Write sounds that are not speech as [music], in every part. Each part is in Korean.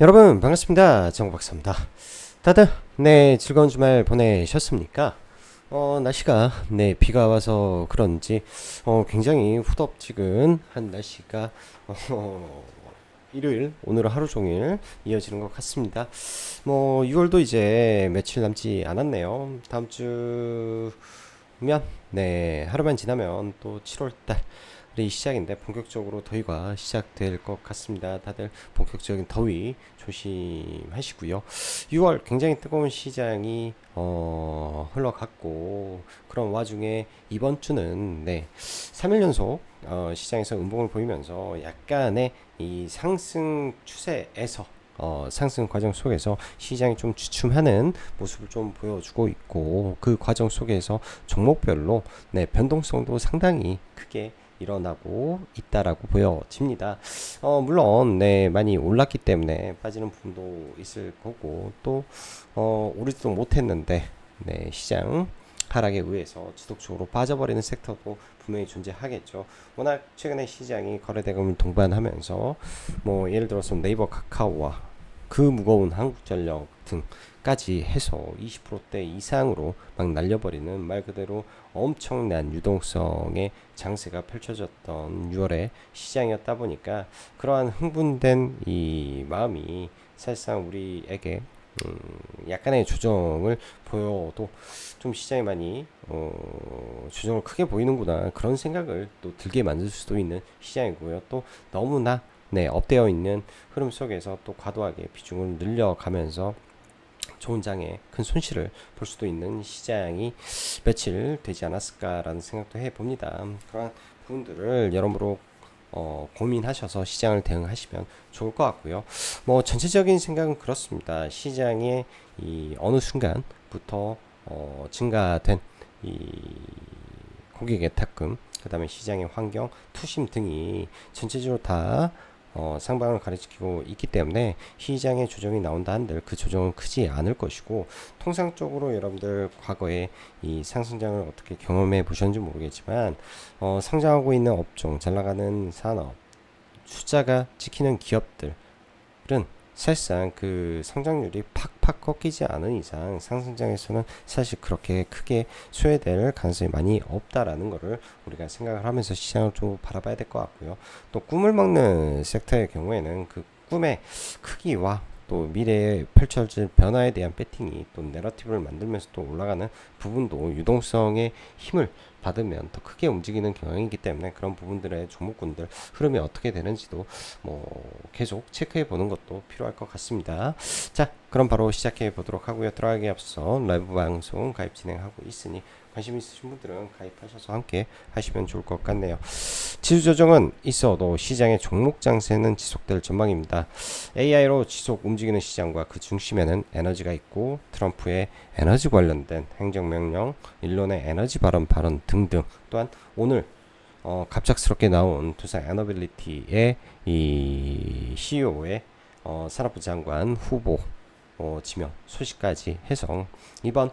여러분 반갑습니다. 정박사입니다. 다들 네 즐거운 주말 보내셨습니까? 어 날씨가 네 비가 와서 그런지 어 굉장히 후덥지근한 날씨가 어 일요일 오늘은 하루 종일 이어지는 것 같습니다. 뭐 6월도 이제 며칠 남지 않았네요. 다음 주면 네 하루만 지나면 또 7월 달. 이 시작인데 본격적으로 더위가 시작될 것 같습니다. 다들 본격적인 더위 조심하시고요. 6월 굉장히 뜨거운 시장이 어, 흘러갔고 그런 와중에 이번 주는 네 3일 연속 어, 시장에서 음봉을 보이면서 약간의 이 상승 추세에서 어, 상승 과정 속에서 시장이 좀 주춤하는 모습을 좀 보여주고 있고 그 과정 속에서 종목별로 네 변동성도 상당히 크게 일어나고 있다라고 보여집니다. 어, 물론 네 많이 올랐기 때문에 빠지는 부분도 있을 거고 또 어, 오르지도 못했는데 네 시장 하락에 의해서 지속적으로 빠져버리는 섹터도 분명히 존재하겠죠. 워낙 최근에 시장이 거래대금을 동반하면서 뭐 예를 들어서 네이버 카카오와 그 무거운 한국전력 등 까지 해서 20%대 이상으로 막 날려버리는 말 그대로 엄청난 유동성의 장세가 펼쳐졌던 6월의 시장이었다 보니까 그러한 흥분된 이 마음이 사실상 우리에게 음, 약간의 조정을 보여도 좀 시장이 많이 어, 조정을 크게 보이는구나 그런 생각을 또 들게 만들 수도 있는 시장이고요. 또 너무나 네, 업되어 있는 흐름 속에서 또 과도하게 비중을 늘려가면서 좋은 장에 큰 손실을 볼 수도 있는 시장이 며칠 되지 않았을까라는 생각도 해봅니다. 그러한 부분들을 여러모로 어, 고민하셔서 시장을 대응하시면 좋을 것 같고요. 뭐 전체적인 생각은 그렇습니다. 시장의 이 어느 순간부터 어, 증가된 이 고객의 탁금, 그 다음에 시장의 환경, 투심 등이 전체적으로 다 어, 상방을 가리키고 있기 때문에 시장의 조정이 나온다 한들 그 조정은 크지 않을 것이고 통상적으로 여러분들 과거에 이 상승장을 어떻게 경험해 보셨는지 모르겠지만 어, 상장하고 있는 업종 잘 나가는 산업 숫자가 찍히는 기업들은 사실상 그 성장률이 팍팍 꺾이지 않은 이상 상승장에서는 사실 그렇게 크게 소외될 가능성이 많이 없다라는 것을 우리가 생각을 하면서 시장을 좀 바라봐야 될 것 같고요. 또 꿈을 먹는 섹터의 경우에는 그 꿈의 크기와 또 미래에 펼쳐질 변화에 대한 배팅이 또 내러티브를 만들면서 또 올라가는 부분도 유동성의 힘을 받으면 더 크게 움직이는 경향이기 때문에 그런 부분들의 종목군들 흐름이 어떻게 되는지도 뭐 계속 체크해 보는 것도 필요할 것 같습니다. 자, 그럼 바로 시작해 보도록 하고요. 들어가기 앞서 라이브 방송 가입 진행하고 있으니 관심 있으신 분들은 가입하셔서 함께 하시면 좋을 것 같네요. 지수 조정은 있어도 시장의 종목 장세는 지속될 전망입니다. AI로 지속 움직이는 시장과 그 중심에는 에너지가 있고 트럼프의 에너지 관련된 행정명령, 일론의 에너지 발언 발언 등등 또한 오늘 어, 갑작스럽게 나온 두산 에너빌리티의 이 CEO의 어, 산업부 장관 후보 어, 지명 소식까지 해서 이번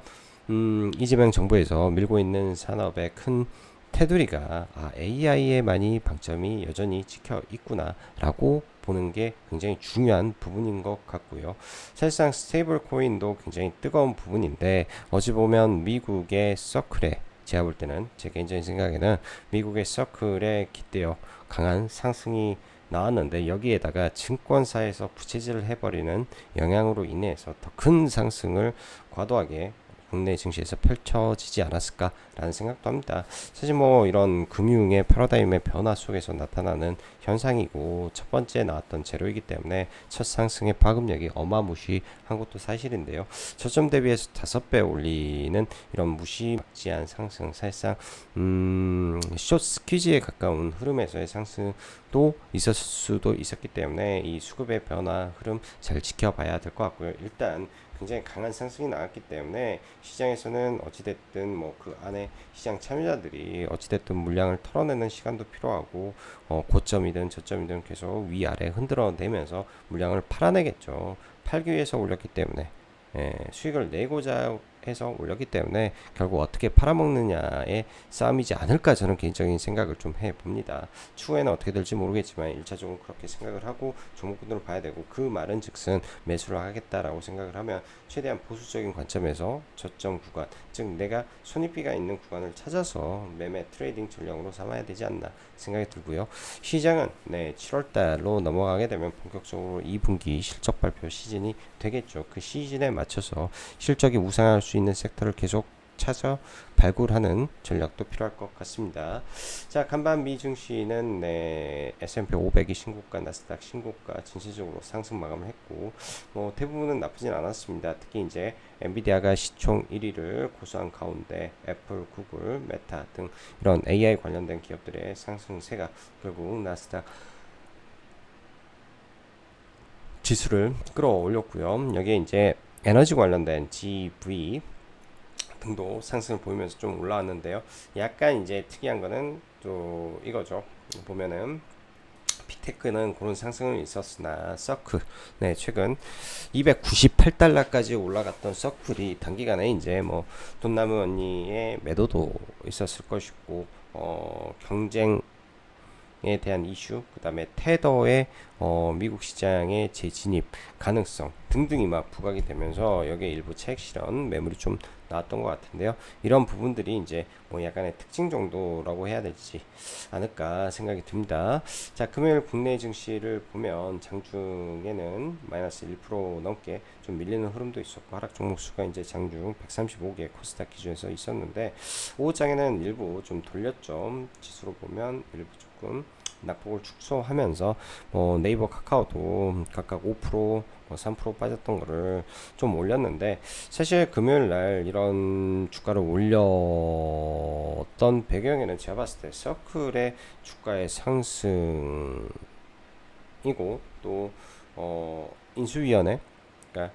음, 이재명 정부에서 밀고 있는 산업의 큰 테두리가 아, AI에 많이 방점이 여전히 찍혀 있구나라고 보는 게 굉장히 중요한 부분인 것 같고요. 사실상 스테이블 코인도 굉장히 뜨거운 부분인데 어제 보면 미국의 서클에 제가 볼 때는 제 개인적인 생각에는 미국의 서클에 기대어 강한 상승이 나왔는데 여기에다가 증권사에서 부채질을 해버리는 영향으로 인해서 더 큰 상승을 과도하게 국내 증시에서 펼쳐지지 않았을까라는 생각도 합니다. 사실 뭐 이런 금융의 패러다임의 변화 속에서 나타나는 현상이고 첫 번째 나왔던 재료이기 때문에 첫 상승의 파급력이 어마무시한 것도 사실인데요. 저점 대비해서 다섯 배 올리는 이런 무시막지한 상승 사실상 음, 숏 스퀴즈에 가까운 흐름에서의 상승도 있었을 수도 있었기 때문에 이 수급의 변화 흐름 잘 지켜봐야 될 것 같고요. 일단 굉장히 강한 상승이 나왔기 때문에 시장에서는 어찌됐든 뭐 그 안에 시장 참여자들이 어찌됐든 물량을 털어내는 시간도 필요하고 어 고점이든 저점이든 계속 위아래 흔들어내면서 물량을 팔아내겠죠. 팔기 위해서 올렸기 때문에 예, 수익을 내고자 해서 올렸기 때문에 결국 어떻게 팔아먹느냐의 싸움이지 않을까 저는 개인적인 생각을 좀 해봅니다. 추후에는 어떻게 될지 모르겠지만 1차적으로 그렇게 생각을 하고 종목군들을 봐야 되고 그 말은 즉슨 매수를 하겠다라고 생각을 하면 최대한 보수적인 관점에서 저점 구간 즉 내가 손익비가 있는 구간을 찾아서 매매 트레이딩 전략으로 삼아야 되지 않나 생각이 들고요. 시장은 네 7월 달로 넘어가게 되면 본격적으로 2분기 실적 발표 시즌이 되겠죠. 그 시즌에 맞춰서 실적이 우상할 수 있는 섹터를 계속 찾아 발굴하는 전략도 필요할 것 같습니다. 자, 간반 미증시는 네, S&P 500이 신고가, 나스닥 신고가 전체적으로 상승 마감을 했고, 뭐 대부분은 나쁘진 않았습니다. 특히 이제 엔비디아가 시총 1위를 고수한 가운데 애플, 구글, 메타 등 이런 AI 관련된 기업들의 상승세가 결국 나스닥 지수를 끌어올렸고요. 여기에 이제 에너지 관련된 GV 등도 상승을 보이면서 좀 올라왔는데요. 약간 이제 특이한 거는 또 이거죠. 보면은 피테크는 그런 상승은 있었으나 서클 네 최근 298달러까지 올라갔던 서클이 단기간에 이제 뭐 돈나무 언니의 매도도 있었을 것이고 어 경쟁 에 대한 이슈, 그 다음에 테더의 어, 미국 시장의 재진입 가능성 등등이 막 부각이 되면서 여기에 일부 차익 실현 매물이 좀 나왔던 것 같은데요. 이런 부분들이 이제 뭐 약간의 특징 정도라고 해야 될지 않을까 생각이 듭니다. 자, 금요일 국내 증시를 보면 장중에는 마이너스 1% 넘게 좀 밀리는 흐름도 있었고 하락 종목 수가 이제 장중 135개 코스닥 기준에서 있었는데 오후장에는 일부 좀 돌렸죠. 지수로 보면 일부 조금 낙폭을 축소하면서 뭐 네이버 카카오도 각각 5%, 뭐3% 빠졌던 거를 좀 올렸는데 사실 금요일 날 이런 주가를 올렸던 배경에는 제가 봤을 때 서클의 주가의 상승이고 또 어, 인수위원회 그러니까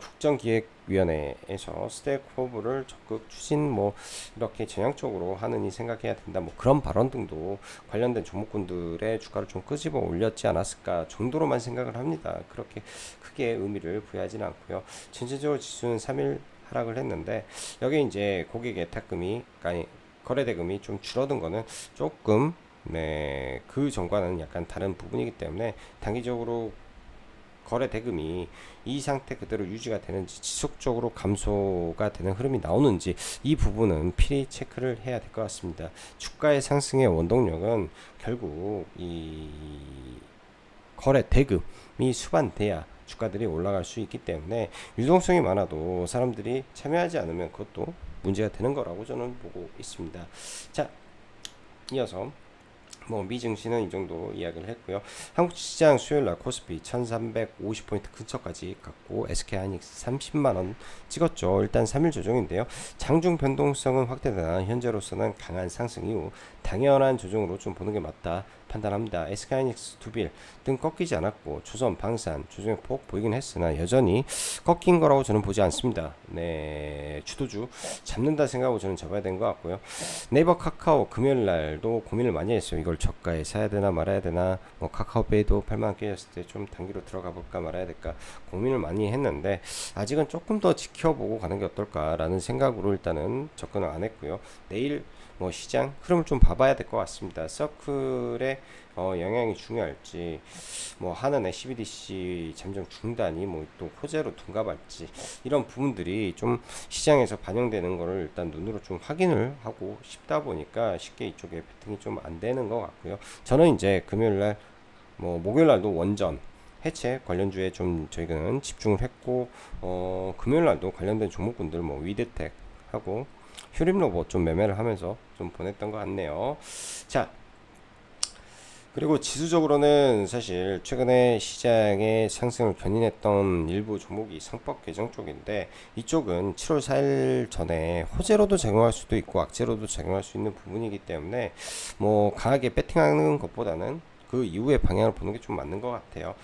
국정기획위원회에서 스테이크홀더를 적극 추진 뭐 이렇게 전향적으로 하느니 생각해야 된다 뭐 그런 발언 등도 관련된 종목군들의 주가를 좀 끄집어 올렸지 않았을까 정도로만 생각을 합니다. 그렇게 크게 의미를 부여하지는 않고요. 전체적으로 지수는 3일 하락을 했는데 여기 이제 고객 예탁금이 아니 거래 대금이 좀 줄어든 거는 조금 네, 그 전과는 약간 다른 부분이기 때문에 단기적으로 거래 대금이 이 상태 그대로 유지가 되는지 지속적으로 감소가 되는 흐름이 나오는지 이 부분은 필히 체크를 해야 될 것 같습니다. 주가의 상승의 원동력은 결국 이 거래 대금이 수반돼야 주가들이 올라갈 수 있기 때문에 유동성이 많아도 사람들이 참여하지 않으면 그것도 문제가 되는 거라고 저는 보고 있습니다. 자, 이어서 뭐 미증시는 이 정도 이야기를 했고요. 한국 시장 수요일 날 코스피 1350포인트 근처까지 갔고 SK하이닉스 30만 원 찍었죠. 일단 3일 조정인데요. 장중 변동성은 확대되나 현재로서는 강한 상승 이후 당연한 조정으로 좀 보는 게 맞다 판단합니다. SK하이닉스, 두빌 등 꺾이지 않았고 조선, 방산 조정의 폭 보이긴 했으나 여전히 꺾인 거라고 저는 보지 않습니다. 네, 주도주 잡는다 생각하고 저는 잡아야 되는 것 같고요. 네이버 카카오 금요일 날도 고민을 많이 했어요. 이걸 저가에 사야 되나 말아야 되나 뭐 카카오페이도 8만 원 깨졌을 때 좀 단기로 들어가 볼까 말아야 될까 고민을 많이 했는데 아직은 조금 더 지켜보고 가는 게 어떨까라는 생각으로 일단은 접근을 안 했고요. 내일 뭐 시장 흐름을 좀 봐봐야 될 것 같습니다. 서클의 어, 영향이 중요할지 뭐 하는의 CBDC 잠정 중단이 뭐 또 호재로 둔갑할지 이런 부분들이 좀 시장에서 반영되는 거를 일단 눈으로 좀 확인을 하고 싶다 보니까 쉽게 이쪽에 배팅이 좀 안 되는 것 같고요. 저는 이제 금요일 날 뭐 목요일 날도 원전 해체 관련주에 좀 저희는 집중을 했고 어 금요일 날도 관련된 종목군들 뭐 위드텍 하고 휴림 로봇 좀 매매를 하면서 좀 보냈던 것 같네요. 자, 그리고 지수적으로는 사실 최근에 시장의 상승을 견인했던 일부 종목이 상법 개정 쪽인데 이쪽은 7월 4일 전에 호재로도 작용할 수도 있고 악재로도 작용할 수 있는 부분이기 때문에 뭐 강하게 배팅하는 것보다는 그 이후의 방향을 보는 게 좀 맞는 것 같아요.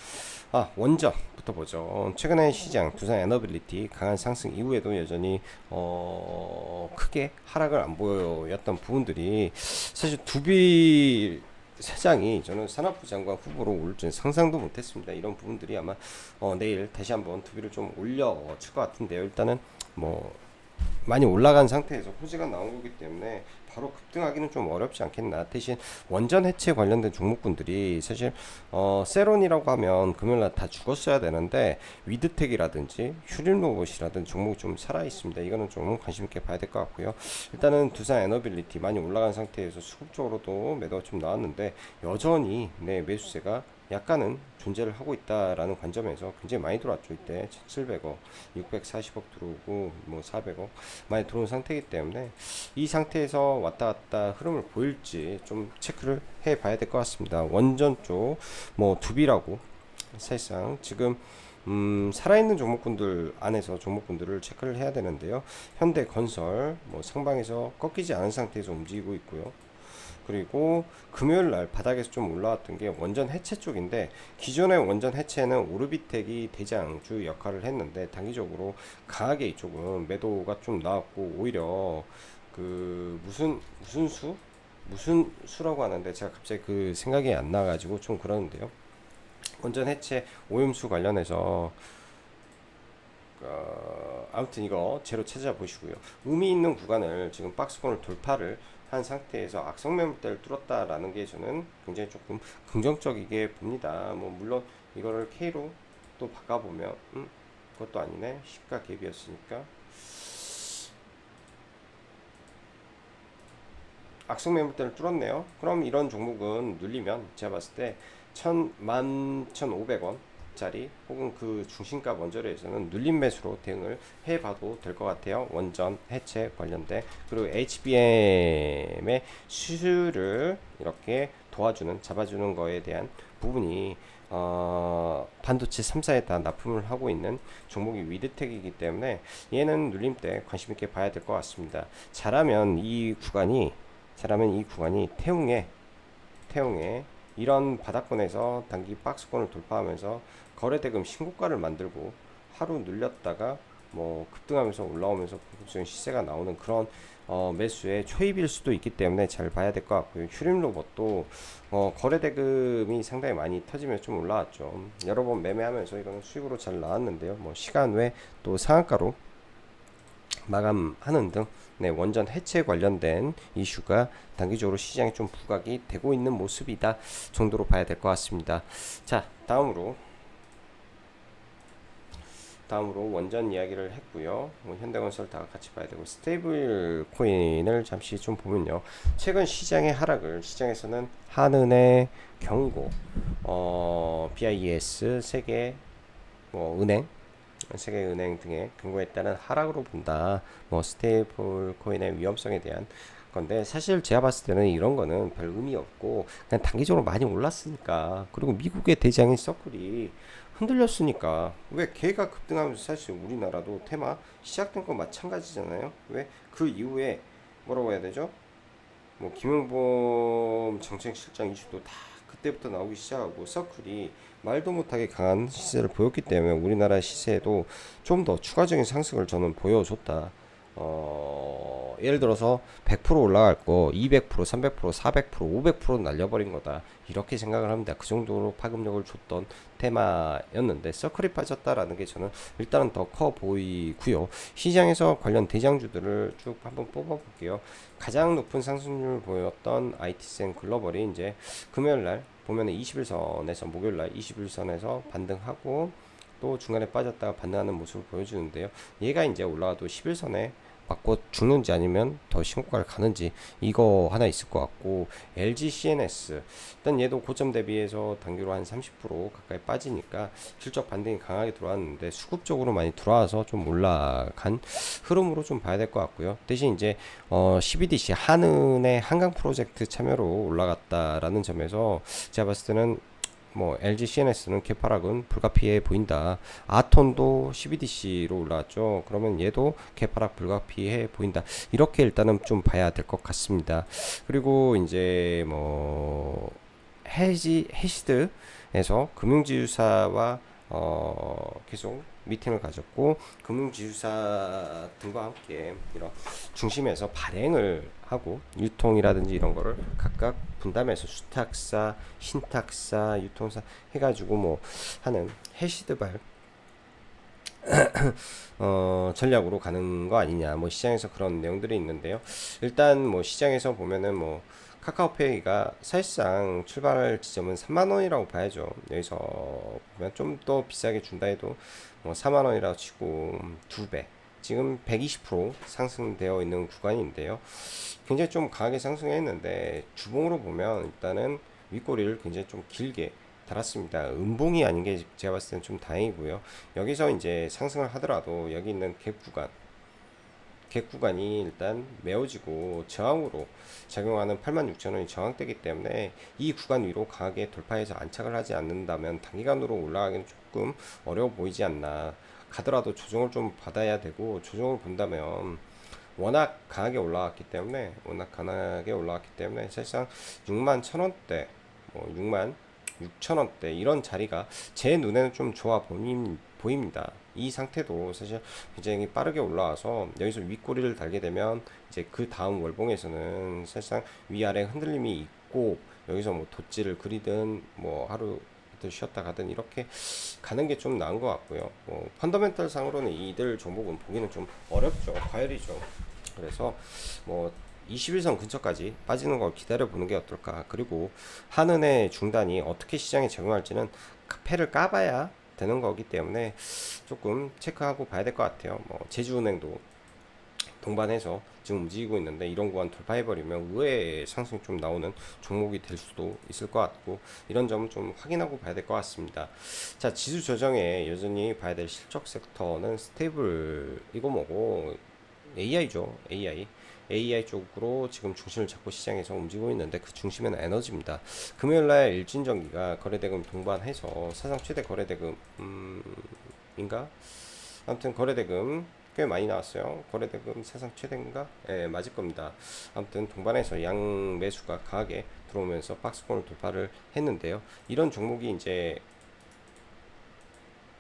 아 원전 부터 보죠. 최근에 시장 두산 에너빌리티 강한 상승 이후에도 여전히 어 크게 하락을 안 보였던 부분들이 사실 두비 사장이 저는 산업부 장관 후보로 올줄 상상도 못했습니다. 이런 부분들이 아마 어, 내일 다시 한번 두비를 좀 올려칠 것 같은데요. 일단은 뭐 많이 올라간 상태에서 호재가 나온 거기 때문에 바로 급등하기는 좀 어렵지 않겠나. 대신 원전 해체 관련된 종목군들이 사실 어 세론이라고 하면 금요일날 다 죽었어야 되는데 위드텍이라든지 휴림로봇이라든지 종목이 좀 살아 있습니다. 이거는 좀 관심 있게 봐야 될 것 같고요. 일단은 두산 에너빌리티 많이 올라간 상태에서 수급적으로도 매도가 좀 나왔는데 여전히 네 매수세가 약간은 존재를 하고 있다라는 관점에서 굉장히 많이 들어왔죠. 이때 1,700억, 640억 들어오고 뭐 400억 많이 들어온 상태이기 때문에 이 상태에서 왔다 갔다 흐름을 보일지 좀 체크를 해 봐야 될 것 같습니다. 원전 쪽 뭐 두비라고 사실상 지금 음, 살아있는 종목군들 안에서 종목군들을 체크를 해야 되는데요. 현대건설 뭐 상방에서 꺾이지 않은 상태에서 움직이고 있고요. 그리고 금요일 날 바닥에서 좀 올라왔던 게 원전 해체 쪽인데 기존의 원전 해체는 오르비텍이 대장주 역할을 했는데 단기적으로 강하게 이쪽은 매도가 좀 나왔고 오히려 그 무슨 무슨 수 무슨 수라고 하는데 제가 갑자기 그 생각이 안 나가지고 좀 그러는데요. 원전 해체 오염수 관련해서 어, 아무튼 이거 제로 찾아보시고요. 의미 있는 구간을 지금 박스권을 돌파를 한 상태에서 악성 매물대를 뚫었다라는 게 저는 굉장히 조금 긍정적이게 봅니다. 뭐 물론 이거를 K로 또 바꿔보면 음, 그것도 아니네. 시가 갭이었으니까 악성 매물대를 뚫었네요. 그럼 이런 종목은 눌리면 제가 봤을 때1 11,500원 짜리 혹은 그 중심가 원저리에서는 눌림 매수로 대응을 해봐도 될 것 같아요. 원전 해체 관련된 그리고 HBM의 수주를 이렇게 도와주는 잡아주는 거에 대한 부분이 어, 반도체 3사에 다 납품을 하고 있는 종목이 위드텍이기 때문에 얘는 눌림 때 관심 있게 봐야 될 것 같습니다. 잘하면 이 구간이 잘하면 이 구간이 태웅의 태웅의 이런 바닥권에서 단기 박스권을 돌파하면서 거래대금 신고가를 만들고 하루 눌렸다가 뭐 급등하면서 올라오면서 본격적인 시세가 나오는 그런 어, 매수의 초입일 수도 있기 때문에 잘 봐야 될 것 같고요. 휴림 로봇도 어, 거래 대금이 상당히 많이 터지면서 좀 올라왔죠. 여러 번 매매하면서 이거는 수익으로 잘 나왔는데요. 뭐 시간 외 또 상한가로 마감하는 등 네, 원전 해체 관련된 이슈가 단기적으로 시장에 좀 부각이 되고 있는 모습이다 정도로 봐야 될 것 같습니다. 자, 다음으로 다음으로 원전 이야기를 했고요. 뭐 현대건설 다 같이 봐야 되고 스테이블 코인을 잠시 좀 보면요. 최근 시장의 하락을 시장에서는 한은의 경고, 어, BIS 세계 뭐 은행 세계은행 등의 경고에 따른 하락으로 본다. 뭐 스테이블 코인의 위험성에 대한 건데 사실 제가 봤을 때는 이런 거는 별 의미 없고 그냥 단기적으로 많이 올랐으니까 그리고 미국의 대장인 서클이 흔들렸으니까 왜 걔가 급등하면서 사실 우리나라도 테마 시작된 건 마찬가지잖아요. 왜 그 이후에 뭐라고 해야 되죠? 뭐 김영범 정책실장 이슈도 다 그때부터 나오기 시작하고 서클이 말도 못하게 강한 시세를 보였기 때문에 우리나라 시세에도 좀 더 추가적인 상승을 저는 보여줬다. 어, 예를 들어서 100% 올라갈 거 200%, 300%, 400%, 500% 날려버린 거다. 이렇게 생각을 합니다. 그 정도로 파급력을 줬던 테마였는데 서클이 빠졌다라는 게 저는 일단은 더 커 보이고요. 시장에서 관련 대장주들을 쭉 한번 뽑아볼게요. 가장 높은 상승률 보였던 IT센 글로벌이 이제 금요일 날 보면 21선에서 목요일 날 21선에서 반등하고 또 중간에 빠졌다가 반등하는 모습을 보여주는데요. 얘가 이제 올라가도 11선에 맞고 죽는지 아니면 더 신고가를 가는지 이거 하나 있을 것 같고 LG CNS 일단 얘도 고점 대비해서 단기로 한 30% 가까이 빠지니까 실적 반등이 강하게 들어왔는데 수급적으로 많이 들어와서 좀 올라간 흐름으로 좀 봐야 될 것 같고요. 대신 이제 어 12DC 한은의 한강 프로젝트 참여로 올라갔다라는 점에서 제가 봤을 때는 뭐 LG CNS는 개파락은 불가피해 보인다. 아톤도 12DC로 올라왔죠. 그러면 얘도 개파락 불가피해 보인다. 이렇게 일단은 좀 봐야 될 것 같습니다. 그리고 이제 뭐 해지 해시드에서 금융지주사와 어 계속 미팅을 가졌고 금융지주사 등과 함께 이런 중심에서 발행을 하고 유통이라든지 이런 거를 각각 분담해서 수탁사, 신탁사, 유통사 해가지고 뭐 하는 해시드발 [clears throat] 어, 전략으로 가는 거 아니냐. 뭐 시장에서 그런 내용들이 있는데요. 일단 뭐 시장에서 보면은 뭐 카카오페이가 사실상 출발 지점은 3만 원이라고 봐야죠. 여기서 보면 좀 더 비싸게 준다 해도 뭐 4만 원이라고 치고 두 배. 지금 120% 상승되어 있는 구간인데요. 굉장히 좀 강하게 상승했는데 주봉으로 보면 일단은 윗꼬리를 굉장히 좀 길게 달았습니다. 음봉이 아닌 게 제가 봤을 때는 좀 다행이고요. 여기서 이제 상승을 하더라도 여기 있는 갭 구간 갭 구간이 일단 메워지고 저항으로 작용하는 86,000원이 저항되기 때문에 이 구간 위로 강하게 돌파해서 안착을 하지 않는다면 단기간으로 올라가기는 조금 어려워 보이지 않나 가더라도 조정을 좀 받아야 되고 조정을 본다면 워낙 강하게 올라왔기 때문에 워낙 강하게 올라왔기 때문에 사실상 6만 1천원대 뭐 6만 6천원대 이런 자리가 제 눈에는 좀 좋아 보입니다. 이 상태도 사실 굉장히 빠르게 올라와서 여기서 윗꼬리를 달게 되면 이제 그 다음 월봉에서는 사실상 위아래 흔들림이 있고 여기서 뭐 돗질을 그리든 뭐 하루 이틀 쉬었다 가든 이렇게 가는 게 좀 나은 것 같고요. 뭐 펀더멘탈 상으로는 이들 종목은 보기는 좀 어렵죠. 과열이죠. 그래서 뭐 21선 근처까지 빠지는 걸 기다려 보는 게 어떨까. 그리고 한은의 중단이 어떻게 시장에 적용할지는 패를 까봐야 되는 거기 때문에 조금 체크하고 봐야 될 것 같아요. 뭐 제주은행도 동반해서 지금 움직이고 있는데 이런 구간 돌파해버리면 의외의 상승이 좀 나오는 종목이 될 수도 있을 것 같고 이런 점은 좀 확인하고 봐야 될 것 같습니다. 자 지수 조정에 여전히 봐야 될 실적 섹터는 스테이블 이거 뭐고 AI죠 AI AI 쪽으로 지금 중심을 잡고 시장에서 움직이고 있는데 그 중심에는 에너지입니다. 금요일 날 일진전기가 거래대금 동반해서 사상 최대 거래대금 음인가? 아무튼 거래대금 꽤 많이 나왔어요. 거래대금 사상 최대인가? 예, 맞을 겁니다. 아무튼 동반해서 양 매수가 강하게 들어오면서 박스권을 돌파를 했는데요. 이런 종목이 이제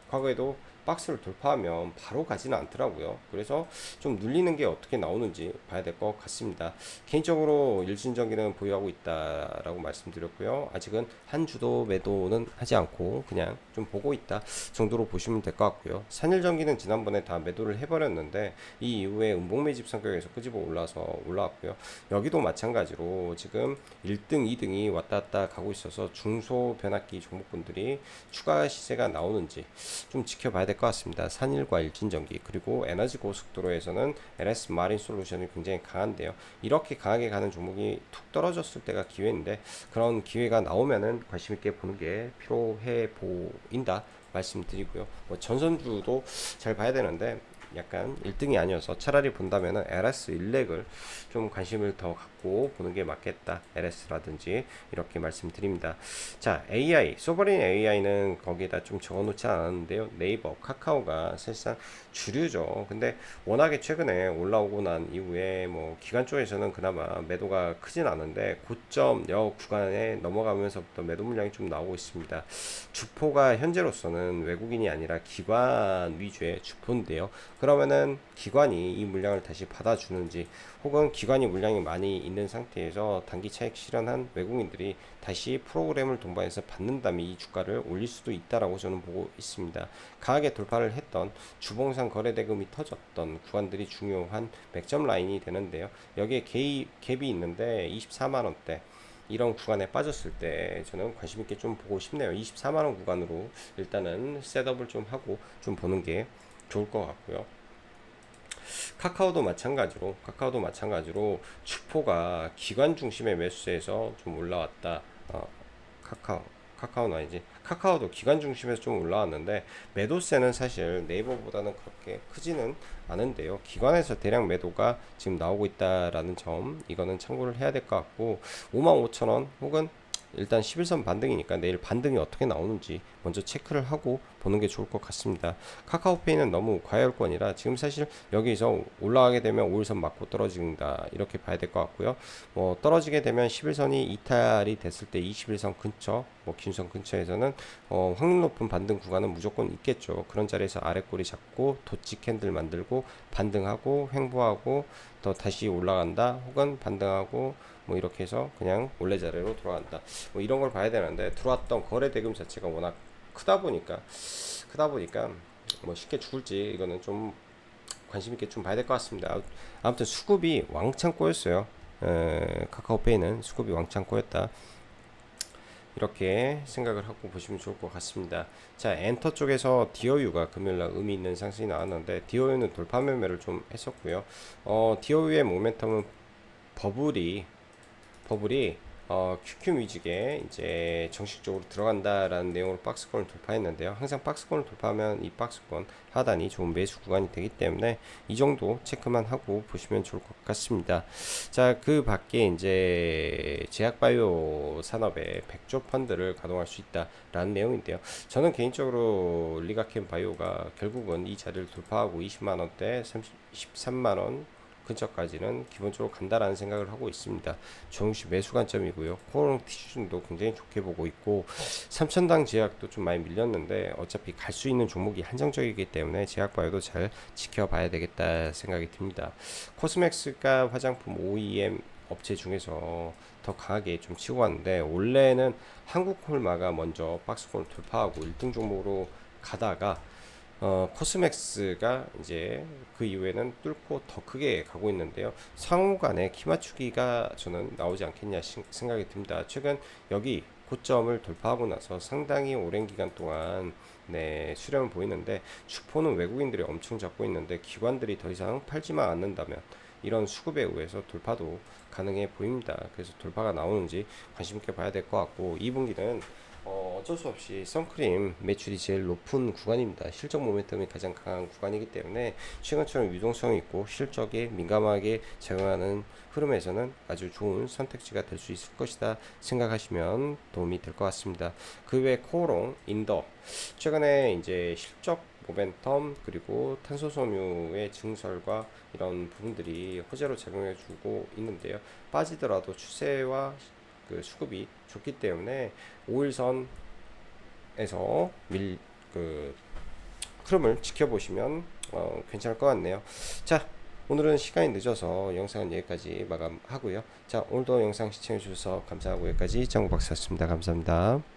과거에도 박스를 돌파하면 바로 가지는 않더라고요. 그래서 좀 눌리는 게 어떻게 나오는지 봐야 될 것 같습니다. 개인적으로 일신전기는 보유하고 있다라고 말씀드렸고요. 아직은 한 주도 매도는 하지 않고 그냥 좀 보고 있다 정도로 보시면 될 것 같고요. 산일전기는 지난번에 다 매도를 해버렸는데 이 이후에 음봉 매집 성격에서 끄집어 올라서 올라왔고요. 여기도 마찬가지로 지금 1등, 2등이 왔다 갔다 가고 있어서 중소 변압기 종목분들이 추가 시세가 나오는지 좀 지켜봐야 될것 같습니다. 산일과 일진전기 그리고 에너지 고속도로에서는 LS 마린 솔루션이 굉장히 강한데요. 이렇게 강하게 가는 종목이 툭 떨어졌을 때가 기회인데 그런 기회가 나오면은 관심 있게 보는 게 필요해 보인다 말씀드리고요. 뭐 전선주도 잘 봐야 되는데 약간 1등이 아니어서 차라리 본다면은 LS 일렉을 좀 관심을 더 갖고 보는 게 맞겠다. LS라든지 이렇게 말씀드립니다. 자, AI, 소버린 AI는 거기에다 좀 적어 놓지 않았는데요. 네이버, 카카오가 사실상 주류죠. 근데 워낙에 최근에 올라오고 난 이후에 뭐 기관 쪽에서는 그나마 매도가 크진 않은데 고점 여 구간에 넘어가면서부터 매도 물량이 좀 나오고 있습니다. 주포가 현재로서는 외국인이 아니라 기관 위주의 주포인데요. 그러면은 기관이 이 물량을 다시 받아주는지 혹은 기관이 물량이 많이 있는 상태에서 단기 차익 실현한 외국인들이 다시 프로그램을 동반해서 받는다면 이 주가를 올릴 수도 있다라고 저는 보고 있습니다. 강하게 돌파를 했던 주봉상 거래대금이 터졌던 구간들이 중요한 맥점 라인이 되는데요. 여기에 갭이, 갭이 있는데 24만 원대 이런 구간에 빠졌을 때 저는 관심 있게 좀 보고 싶네요. 24만 원 구간으로 일단은 셋업을 좀 하고 좀 보는 게 좋을 것 같고요. 카카오도 마찬가지로 카카오도 마찬가지로 주포가 기관 중심의 매수세에서 좀 올라왔다. 어, 카카오 카카오는 아니지 카카오도 기관 중심에서 좀 올라왔는데 매도세는 사실 네이버보다는 그렇게 크지는 않은데요 기관에서 대량 매도가 지금 나오고 있다라는 점 이거는 참고를 해야 될 것 같고 55,000원 혹은 일단 11선 반등이니까 내일 반등이 어떻게 나오는지 먼저 체크를 하고 보는 게 좋을 것 같습니다. 카카오페이는 너무 과열권이라 지금 사실 여기서 올라가게 되면 5일선 맞고 떨어진다 이렇게 봐야 될 것 같고요. 뭐 떨어지게 되면 11선이 이탈이 됐을 때 21선 근처 뭐 긴선 근처에서는 어, 확률 높은 반등 구간은 무조건 있겠죠. 그런 자리에서 아래 꼬리 잡고 도치 캔들 만들고 반등하고 횡보하고 또 다시 올라간다 혹은 반등하고 뭐 이렇게 해서 그냥 원래 자리로 돌아간다. 뭐 이런 걸 봐야 되는데 들어왔던 거래 대금 자체가 워낙 크다 보니까 크다 보니까 뭐 쉽게 죽을지 이거는 좀 관심 있게 좀 봐야 될 것 같습니다. 아무- 아무튼 수급이 왕창 꼬였어요. 에, 카카오페이는 수급이 왕창 꼬였다. 이렇게 생각을 하고 보시면 좋을 것 같습니다. 자, 엔터 쪽에서 디어유가 금요일날 의미 있는 상승이 나왔는데 디어유는 돌파 매매를 좀 했었고요. 어, 디어유의 모멘텀은 버블이 버블이 어, QQ 뮤직에 이제 정식적으로 들어간다라는 내용으로 박스권을 돌파했는데요. 항상 박스권을 돌파하면 이 박스권 하단이 좋은 매수 구간이 되기 때문에 이 정도 체크만 하고 보시면 좋을 것 같습니다. 자, 그 밖에 이제 제약바이오 산업에 100조 펀드를 가동할 수 있다라는 내용인데요. 저는 개인적으로 리가캠 바이오가 결국은 이 자리를 돌파하고 20만 원대, 33만 원 근처까지는 기본적으로 간다라는 생각을 하고 있습니다. 정시 매수 관점이고요. 코롱 티슈도 굉장히 좋게 보고 있고 3천당 제약도 좀 많이 밀렸는데 어차피 갈 수 있는 종목이 한정적이기 때문에 제약 바이오도 잘 지켜봐야 되겠다 생각이 듭니다. 코스맥스가 화장품 OEM 업체 중에서 더 강하게 좀 치고 왔는데 원래는 한국 콜마가 먼저 박스권을 돌파하고 1등 종목으로 가다가 어, 코스맥스가 이제 그 이후에는 뚫고 더 크게 가고 있는데요. 상호 간의 키 맞추기가 저는 나오지 않겠냐 시- 생각이 듭니다. 최근 여기 고점을 돌파하고 나서 상당히 오랜 기간 동안 네, 수렴을 보이는데 주포는 외국인들이 엄청 잡고 있는데 기관들이 더 이상 팔지만 않는다면 이런 수급에 의해서 돌파도 가능해 보입니다. 그래서 돌파가 나오는지 관심 있게 봐야 될 것 같고 2분기는 어, 어쩔 수 없이 선크림 매출이 제일 높은 구간입니다. 실적 모멘텀이 가장 강한 구간이기 때문에 최근처럼 유동성이 있고 실적에 민감하게 작용하는 흐름에서는 아주 좋은 선택지가 될 수 있을 것이다 생각하시면 도움이 될 것 같습니다. 그 외 코오롱, 인더 최근에 이제 실적 모멘텀 그리고 탄소 섬유의 증설과 이런 부분들이 호재로 작용해주고 있는데요. 빠지더라도 추세와 그 수급이 좋기 때문에 5일선에서 밀 그 흐름을 지켜보시면 어, 괜찮을 것 같네요. 자, 오늘은 시간이 늦어서 영상은 여기까지 마감하고요. 자, 오늘도 영상 시청해 주셔서 감사하고 여기까지 정우 박사였습니다. 감사합니다.